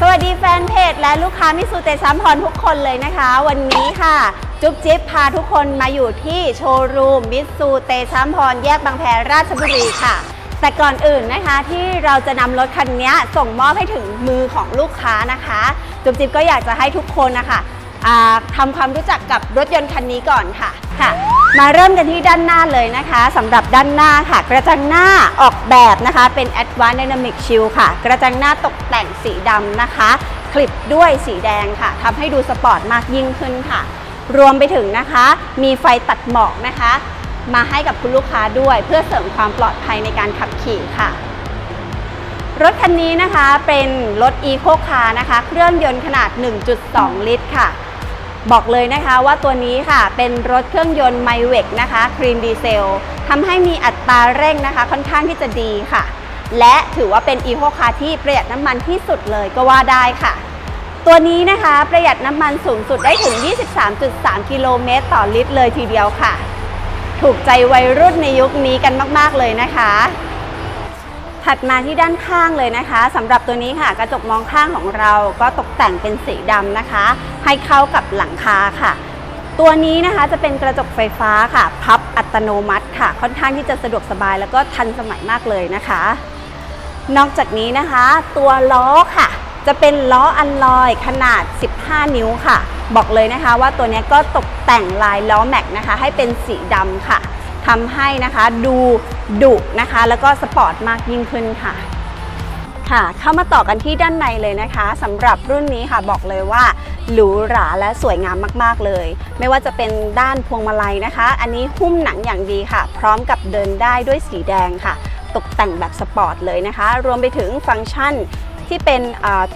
สวัสดีแฟนเพจและลูกค้ามิสูเตซัมพรทุกคนเลยนะคะ วันนี้ค่ะ จุ๊บจิ๊บพาทุกคนมาอยู่ที่โชว์รูมมิสูเตซัมพรแยกบางแพราชบุรีค่ะ แต่ก่อนอื่นนะคะที่เราจะนำรถคันนี้ส่งมอบให้ถึงมือของลูกค้านะคะ จุ๊บจิ๊บก็อยากจะให้ทุกคนนะคะอ่าทำความรู้จักกับรถยนต์คันนี้ก่อนค่ะค่ะ มาเริ่มกันที่ด้านหน้าเลยนะคะสำหรับด้านหน้าค่ะ กระจังหน้าออกแบบนะคะ เป็น Advanced Dynamic Shield ค่ะ กระจังหน้าตกแต่งสีดำนะคะ คลิปด้วยสีแดงค่ะทำให้ดูสปอร์ตมากยิ่งขึ้นค่ะ รวมไปถึงนะคะ มีไฟตัดหมอกนะคะ มาให้กับคุณลูกค้าด้วยเพื่อเสริมความปลอดภัยในการขับขี่ค่ะ รถคันนี้นะคะเป็นรถ Eco Car นะคะ เครื่องยนต์ขนาด 1.2 ลิตรค่ะ บอกเลยนะคะว่าตัวนี้ค่ะเป็นรถเครื่องยนต์ไมเวกนะคะครีนดีเซลทำให้มีอัตราเร่งนะคะ ค่อนข้างที่จะดีค่ะ และถือว่าเป็น Eco Car ที่ประหยัดน้ำมันที่สุดเลยก็ว่าได้ค่ะตัวนี้นะคะประหยัดน้ำมันสูงสุดได้ถึง 23.3 กิโลเมตรต่อลิตรเลยทีเดียวค่ะ ถูกใจวัยรุ่นในยุคนี้กันมาก ๆ เลยนะคะ ถัดมาที่ด้านข้างเลยนะคะสำหรับตัวนี้ค่ะ กระจกมองข้างของเราก็ตกแต่งเป็นสีดำนะคะ ให้เข้ากับหลังคาค่ะตัวนี้นะคะจะเป็นกระจกไฟฟ้าค่ะ พับอัตโนมัติค่ะ ค่อนข้างที่จะสะดวกสบายแล้วก็ทันสมัยมากเลยนะคะ นอกจากนี้นะคะ ตัวล้อค่ะ จะเป็นล้ออัลลอยขนาด 15 นิ้วค่ะ บอกเลยนะคะว่าตัวนี้ก็ตกแต่งลายล้อแม็กนะคะ ให้เป็นสีดำค่ะทำให้นะคะดูดุนะคะ แล้วก็สปอร์ตมากยิ่งขึ้นค่ะค่ะ เข้ามาต่อกันที่ด้านในเลยนะคะสำหรับรุ่นนี้ค่ะบอกเลยว่าหรูหราและสวยงามมาก ๆ เลย ไม่ว่าจะเป็นด้านพวงมาลัยนะคะ อันนี้หุ้มหนังอย่างดีค่ะ พร้อมกับเดินได้ด้วยสีแดงค่ะ ตกแต่งแบบสปอร์ตเลยนะคะ รวมไปถึงฟังก์ชัน ที่เป็น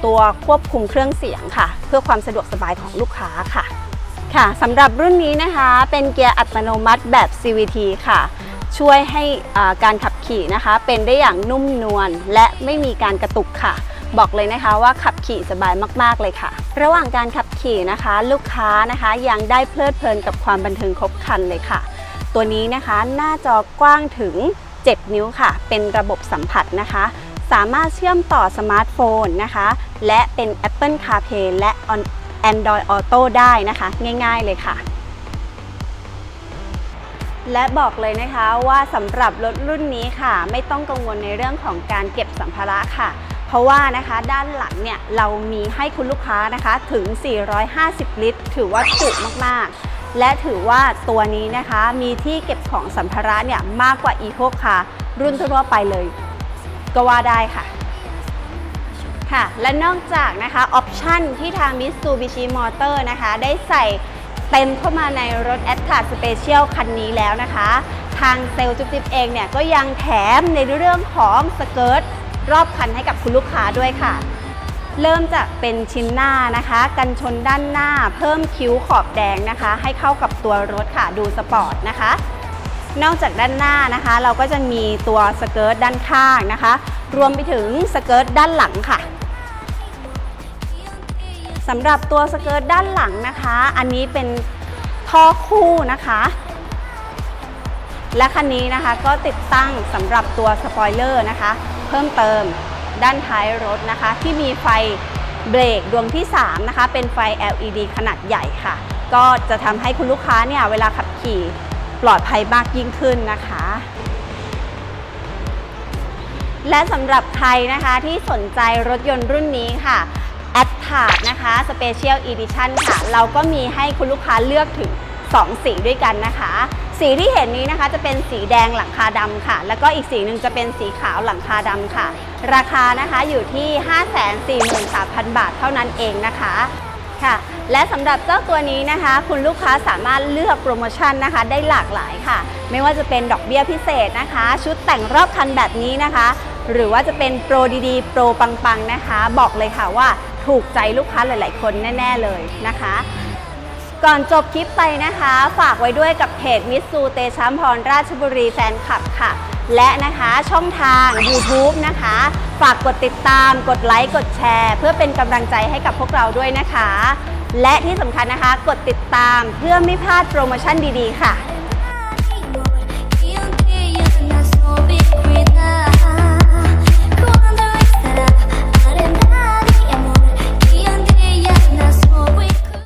ตัวควบคุมเครื่องเสียงค่ะ เพื่อความสะดวกสบายของลูกค้าค่ะค่ะสำหรับรุ่นนี้นะคะเป็นเกียร์อัตโนมัติแบบ CVT ค่ะ ช่วยให้การขับขี่นะคะ เป็นได้อย่างนุ่มนวลและไม่มีการกระตุกค่ะ บอกเลยนะคะว่าขับขี่สบายมาก ๆ เลยค่ะ ระหว่างการขับขี่นะคะ ลูกค้านะคะยังได้เพลิดเพลินกับความบันเทิงครบครันเลยค่ะ ตัวนี้นะคะหน้าจอกว้างถึง 7 นิ้วค่ะ เป็นระบบสัมผัสนะคะ สามารถเชื่อมต่อสมาร์ทโฟนนะคะ และเป็น Apple CarPlay และ Android Auto ได้นะคะ ง่ายๆเลยค่ะ และบอกเลยนะคะว่าสำหรับรถรุ่นนี้ค่ะ ไม่ต้องกังวลในเรื่องของการเก็บสัมภาระค่ะ เพราะว่านะคะด้านหลังเนี่ยเรามีให้คุณลูกค้านะคะถึง 450 ลิตร ถือว่าจุมากๆและถือว่าตัวนี้นะคะมีที่เก็บของสัมภาระเนี่ยมากกว่า Eco Car รุ่นทั่วไปเลย ก็ว่าได้ค่ะค่ะ และนอกจากนะคะออปชันที่ทาง Mitsubishi Motor นะคะ ได้ใส่เต็มเข้ามาในรถ a t t a Special คันนี้แล้วนะคะ ทางเซลล์จุ๊บจิ๊บเองเนี่ย ก็ยังแถมในเรื่องของสเกิร์ตรอบคันให้กับคุณลูกค้าด้วยค่ะ เริ่มจากเป็นชิ้นหน้านะคะ กันชนด้านหน้าเพิ่มคิ้วขอบแดงนะคะ ให้เข้ากับตัวรถค่ะดูสปอร์ตนะคะ นอกจากด้านหน้านะคะ เราก็จะมีตัวสเกิร์ตด้านข้างนะคะ รวมไปถึงสเกิร์ตด้านหลังค่ะสำหรับตัวสเกิร์ตด้านหลังนะคะ อันนี้เป็นท่อคู่นะคะ และคันนี้นะคะก็ติดตั้งสำหรับตัวสปอยเลอร์นะคะ เพิ่มเติมด้านท้ายรถนะคะ ที่มีไฟเบรกดวงที่ 3 นะคะ เป็นไฟ LED ขนาดใหญ่ค่ะ ก็จะทำให้คุณลูกค้าเนี่ย เวลาขับขี่ ปลอดภัยมากยิ่งขึ้นนะคะ และสำหรับใครนะคะที่สนใจรถยนต์รุ่นนี้ค่ะ a t t a r นะคะ Special Edition ค่ะ เราก็มีให้คุณลูกค้าเลือกถึง 2 สีด้วยกันนะคะ สีที่เห็นนี้นะคะจะเป็นสีแดงหลังคาดำค่ะ แล้วก็อีกสีหนึ่งจะเป็นสีขาวหลังคาดำค่ะ ราคานะคะอยู่ที่ 543,000 บาทเท่านั้นเองนะคะ ค่ะ และสำหรับเจ้าตัวนี้นะคะ คุณลูกค้าสามารถเลือกโปรโมชั่นนะคะ ได้หลากหลายค่ะ ไม่ว่าจะเป็นดอกเบี้ยพิเศษนะคะ ชุดแต่งรอบคันแบบนี้นะคะ หรือว่าจะเป็นโปรดีๆ โปรปังๆนะคะ บอกเลยค่ะว่าถูกใจลูกค้าหลาย ๆ คนแน่ ๆเลยนะคะก่อนจบคลิปไปนะคะ ฝากไว้ด้วยกับเพจมิสซูเตชามพรราชบุรีแฟนคลับค่ะ และนะคะช่องทาง YouTube นะคะ ฝากกดติดตาม กดไลค์กดแชร์ เพื่อเป็นกำลังใจให้กับพวกเราด้วยนะคะ และที่สำคัญนะคะ กดติดตามเพื่อไม่พลาดโปรโมชั่นดีๆ ค่ะ